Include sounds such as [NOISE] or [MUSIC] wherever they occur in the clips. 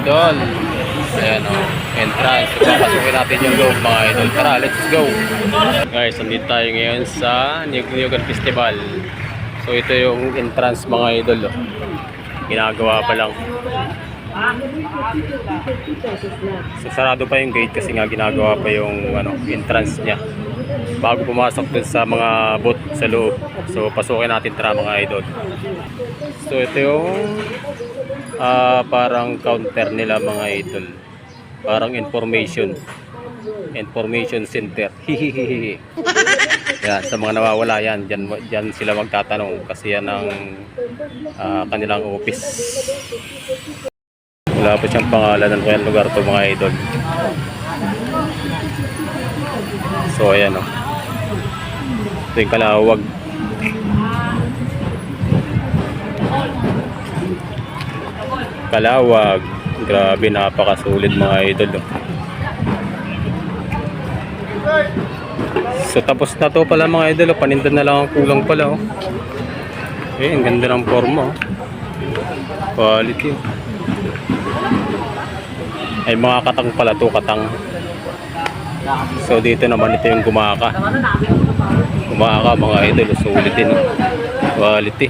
idol. Ayan o, entrance. Papasukin natin yung loob mga idol. Tara, let's go. Guys, nandito tayo ngayon sa Niyog-Niyogan Festival. So ito yung entrance mga idol. Oh. Ginagawa pa lang. So sarado pa yung gate kasi nga ginagawa pa yung ano, entrance niya. Bago pumasok dun sa mga booth sa loob. So pasukin natin tara mga idol. So ito yung ah, parang counter nila mga idol. Parang information. Information center. [LAUGHS] Hihihihi. Yan, sa mga nawawala yan, dyan, dyan sila magtatanong kasi yan ang ah, kanilang office. Wala pa siyang pangalan ng kanyang lugar to mga idol. So ayan o. Ito yung kalawag. Kalawag. Grabe, napakasulit mga idol. oh. So tapos na to pala mga idol. oh. Panindan na lang ang kulang pala. Oh. Eh, ang ganda ng forma. Oh. Quality. oh. Ay mga katang pala to, katang. So dito naman ito yung gumaka. Gumaka mga idol. Sulit din. oh. Quality.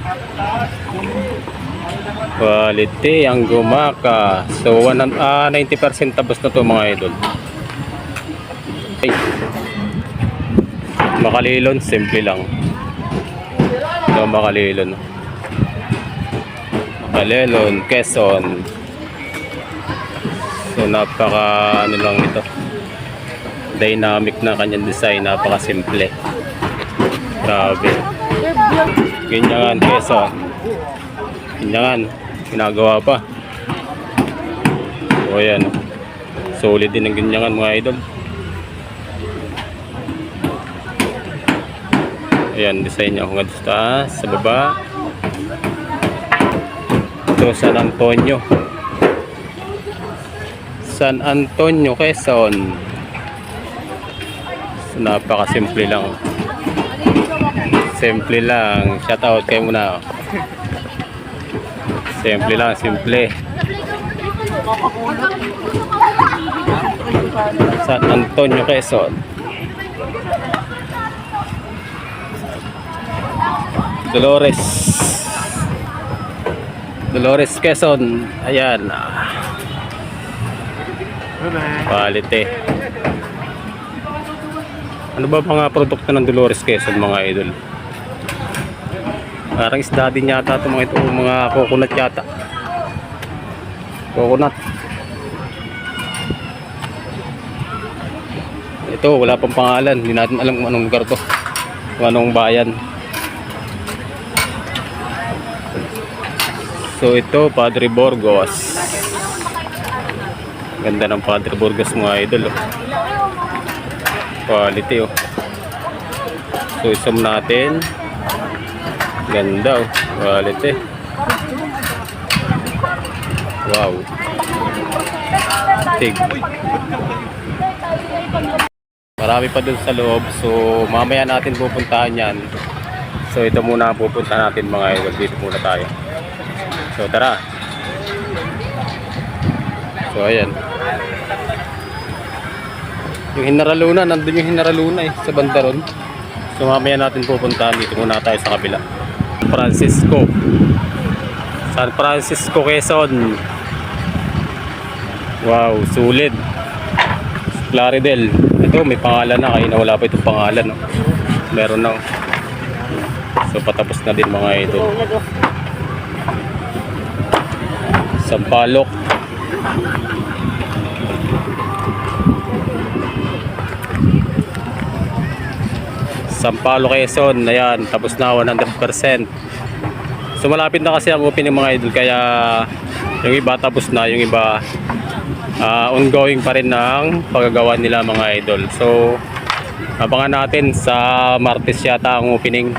Quality ang gumaka. So one, ah, 90% tapos na to mga idol. Okay. Makalilon, simple lang. Ito makalilon. Makalilon, Quezon. So napaka ano lang ito. Dynamic na kanyang design, napaka simple. Grabe. Ganyan, Quezon. Ganyan, ginagawa pa. O ayan. Solid din ang ganyan mga idol. Ayan, design niya hanggang sa taas, sa baba. Ito, San Antonio. San Antonio, Quezon. Napaka-simple lang. Simple lang. Shout out kayo muna. Simple lang, simple. San Antonio, Quezon. Dolores. Dolores Quezon. Ayan. Quality. Ano ba mga produkto ng Dolores Quezon mga idol? Parang isda din yata ito mga ito, mga coconut yata. Coconut. Ito, wala pang pangalan. Hindi natin alam kung anong lugar to. Kung anong bayan. So ito, Padre Burgos. Ganda ng Padre Burgos mga idol. Oh. Quality oh. So isum natin. Ganda oh. Quality. Wow. Tig. Marami pa dun sa loob. So mamaya natin pupuntahan yan. So ito muna ang pupuntahan natin mga idol. Dito muna tayo. So tara. So ayan. Yung Hinaraluna, nandun yung Hinaraluna eh, sa Bandaron. So mamaya natin pupuntahan dito muna tayo sa kabila. Francisco. San Francisco, Quezon. Wow, sulit. Claridel. Ito, may pangalan na. Kaya wala pa itong pangalan. No? Meron na. So patapos na din mga ito. Sampalok. Sampalo Quezon, ayan, tapos na 100%. So malapit na kasi ang opening mga idol kaya yung iba tapos na, yung iba ah, ongoing pa rin ng paggagawa nila mga idol. So abangan natin sa Martes yata ang opening.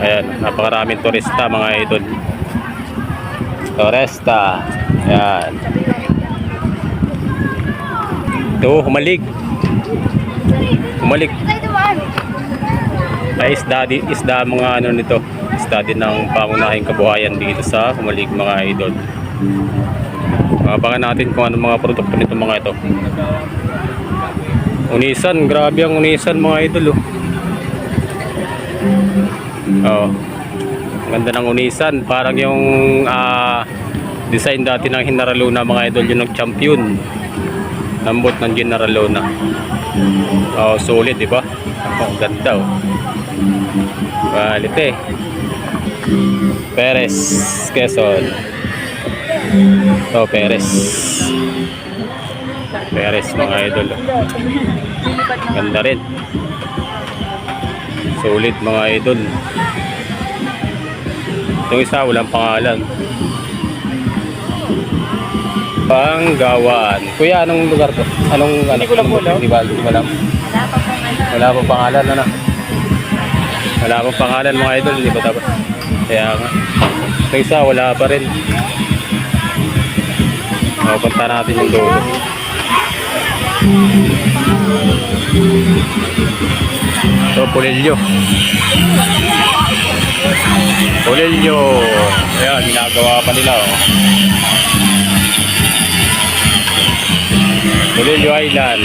Ayan, napakaraming turista mga idol. Turista. Ayan. Ito, humalig. Humalik. Ay isda, di, isda mga ano nito. Isda din ng pangunahing kabuhayan dito sa Humalig mga idol. Abangan natin kung ano mga produkto nito mga ito. Unisan, grabe ang unisan mga idol oh. Oh. Ganda ng unisan, parang yung ah, design dati ng General Luna mga idol yung nag-champion. Lambot ng General Luna. Oh, solid, di ba? Oh, ganda oh. Quality. Perez, Quezon. Oh, Perez. Perez mga idol. Ganda rin. Solid mga idol. Yung isa walang pangalan. Panggawaan. Kuya, anong lugar to? Anong ano? Hindi ko lang po alam. Di ba? Di ba alam? Wala pang pangalan, ano? Wala pang pangalan mga idol, di ba dapat? Kaya nga. Isa, wala pa rin. Mapunta natin yung dulo. Ito, Pulilyo. Pulilyo. Ayan, ginagawa pa nila. Oh. Pulilyo Island.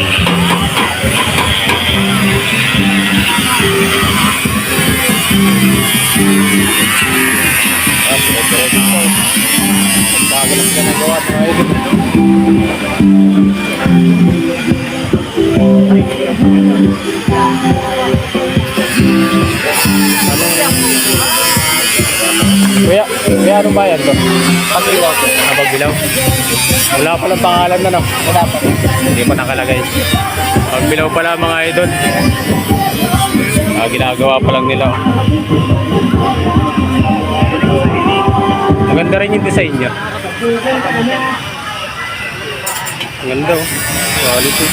Pagkilaw po. Ah, Pagbilaw. Wala palang pangalan na no? Wala pa. Hindi pa nakalagay. Pagbilaw pala mga idol. Ah, ginagawa pa lang nila. Maganda rin yung design niya. Ganda oh. Quality.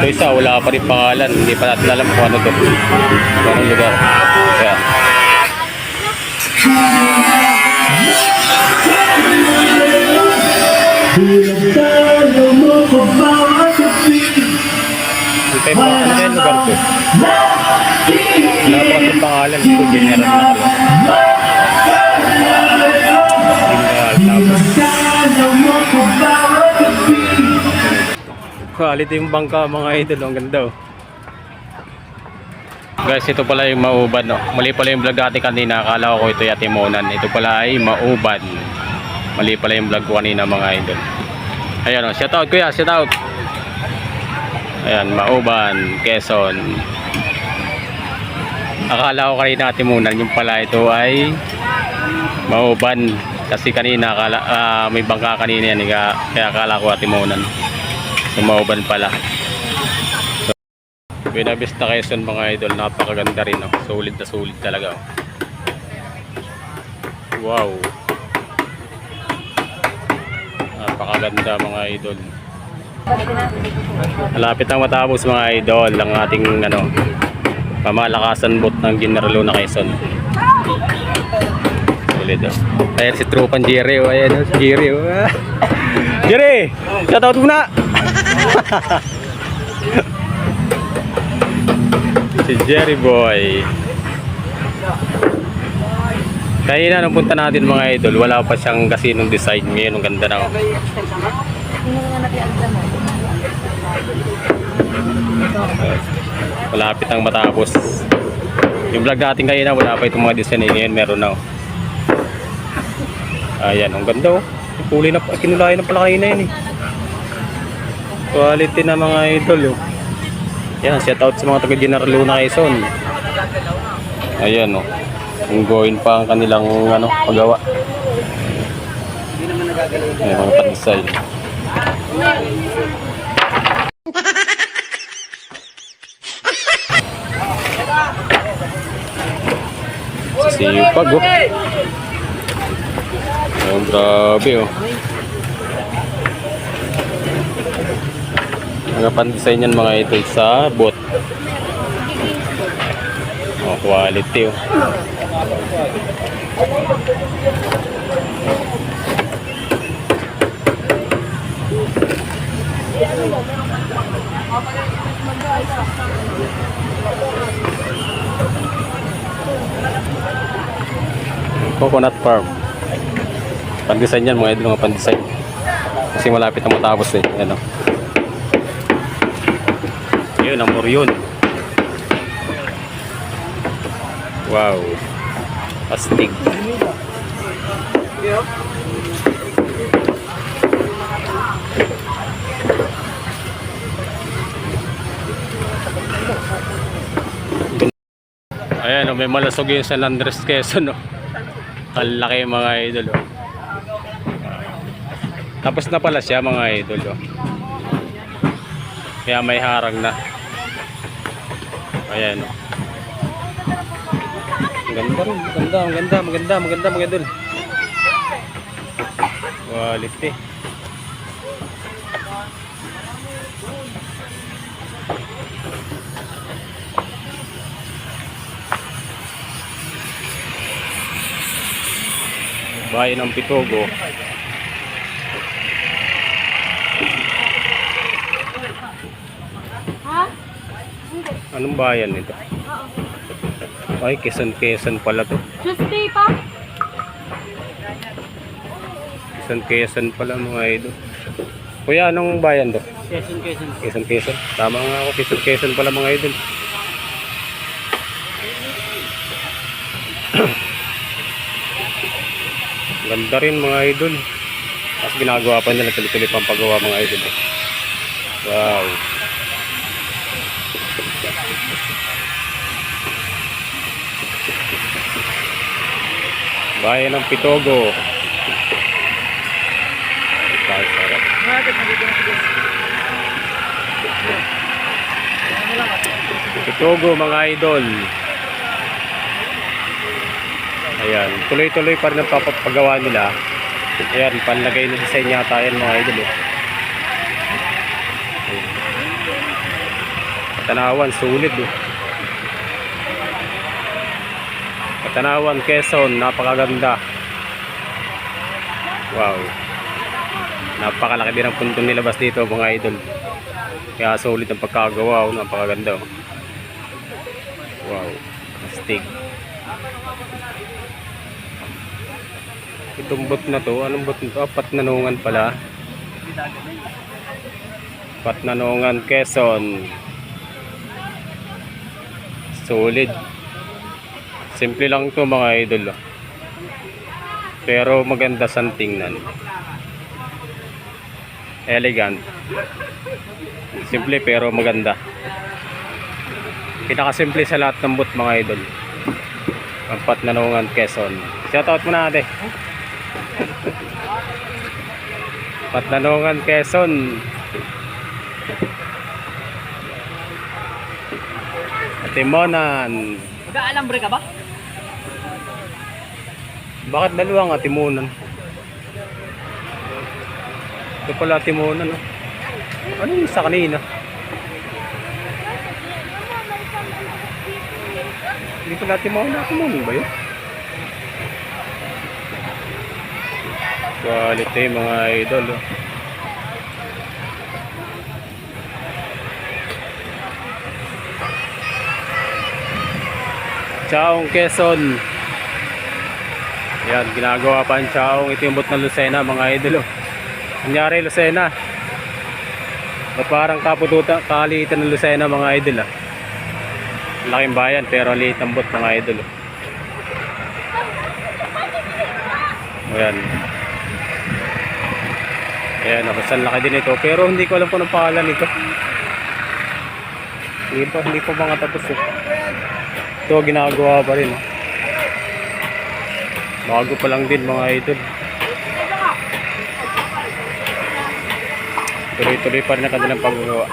Ito isa, wala pa rin pangalan. Hindi pa natin alam kung ano to. Kung anong lugar. Kaya. Tayo pa, yung lugar to? Pa kasi pangalan. Ito, general na lang. General tapos. Quality yung bangka mga idol. Ang ganda oh. Guys, ito pala yung mauban. No? Mali pala yung vlog natin kanina. Akala ko ito yatimonan. Ito pala ay mauban. Mali pala yung vlog ko kanina mga idol. Ayan o. Shout out kuya. Shout out. Ayan. Mauban. Quezon. Akala ko kanina yatimonan. Yung pala ito ay mauban. Kasi kanina akala, ah, may bangka kanina yan. Kaya, kaya akala ko yatimonan. So mauban pala. Buena Vista Quezon mga idol, napakaganda rin oh. Solid na solid talaga oh. Wow. Napakaganda mga idol. Malapit ang matapos mga idol ang ating ano pamalakasan boat ng General Luna Quezon. Solid oh. Ayan si Trupan Jerry oh. Ayan oh, si Jerry oh. [LAUGHS] Jerry! Shoutout mo na! [LAUGHS] si Jerry Boy. Kaya nung punta natin mga idol, wala pa siyang kasinong design. Ngayon, ang ganda na. oh. Malapit ang matapos. Yung vlog natin kanina, wala pa itong mga design. eh. Ngayon, meron na. oh. Ayan, ang ganda oh. Kulay na, kinulay na pala kanina yun eh. Quality na mga idol oh. Yan, shout out sa mga taga General Luna Quezon. Ayan oh. Ongoing pa ang kanilang ano, paggawa. Ayan, mga patisay. Sipag oh. Ayan, grabe oh. Mga pan-design yan mga idol sa boat. Oh, quality oh. Coconut Farm. Pandesign yan mga idol, mga pandesign. Kasi malapit na matapos eh. Ano. Yun, amor yun. Wow. Astig. Ayan, oh, may malasog yung San Andres Quezon. Oh. Ang laki mga idol. Oh. Tapos na pala siya mga idol. Oh. Kaya may harang na. Ayan. Oh. Ang ganda rin. Maganda, maganda, maganda, maganda, idol. Quality. Bayan ng Pitogo. Ha? Anong bayan ito? Ay, Quezon, Quezon pala to. Tuesday pa? Quezon, Quezon pala mga idol. Kuya, anong bayan to? Quezon, Quezon. Quezon, Quezon. Tama nga ako, Quezon, Quezon pala mga idol. [CLEARS THROAT] Ganda rin mga idol. Tapos ginagawa pa nila tuloy-tuloy pang paggawa mga idol. Wow. Bayan ng Pitogo. Pitogo mga idol. Ayan, tuloy-tuloy pa rin ang papagawa nila. Ayan, panlagay na design yata yan mga idol. Eh. Katanawan, sulit eh. Katanawan, Quezon, napakaganda. Wow. Napakalaki din ang puntong nilabas dito mga idol. Kaya sulit ang pagkagawa, oh, napakaganda. Oh. Wow, astig. Itong bot na to, anong bot na to? Ah, Patnanungan pala. Patnanungan, Quezon. Solid. Simple lang to mga idol. oh. Pero maganda sa tingnan. Elegant. Simple pero maganda. Pinakasimple sa lahat ng boot mga idol. Ang Patnanungan, Quezon. Shoutout mo na ate. Patnanungan, Quezon. Atimonan. Mag-aalambre ka ba? Bakit dalawang atimunan? Ito pala atimunan. Oh. Ano yung isa kanina? Hindi pala atimunan. Atimunan ba yun? Quality mga idol. Oh. Chaong Quezon. Yan, ginagawa pa ang Chaong. Ito yung bot ng Lucena mga idol. Oh. Kunyari Lucena. Ba't parang kapututa, kaliitan ng Lucena mga idol ah. Laking bayan pero ang liit ng bot mga idol. Oh. Ayan. Ayan, nakasan laki din ito. Pero hindi ko alam kung anong pangalan nito. Hindi pa, hindi pa mga tapos eh. Ito, ginagawa pa rin. Bago pa lang din mga idol. Tuloy-tuloy pa rin ang kanilang paggagawa.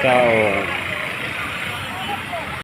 Ciao.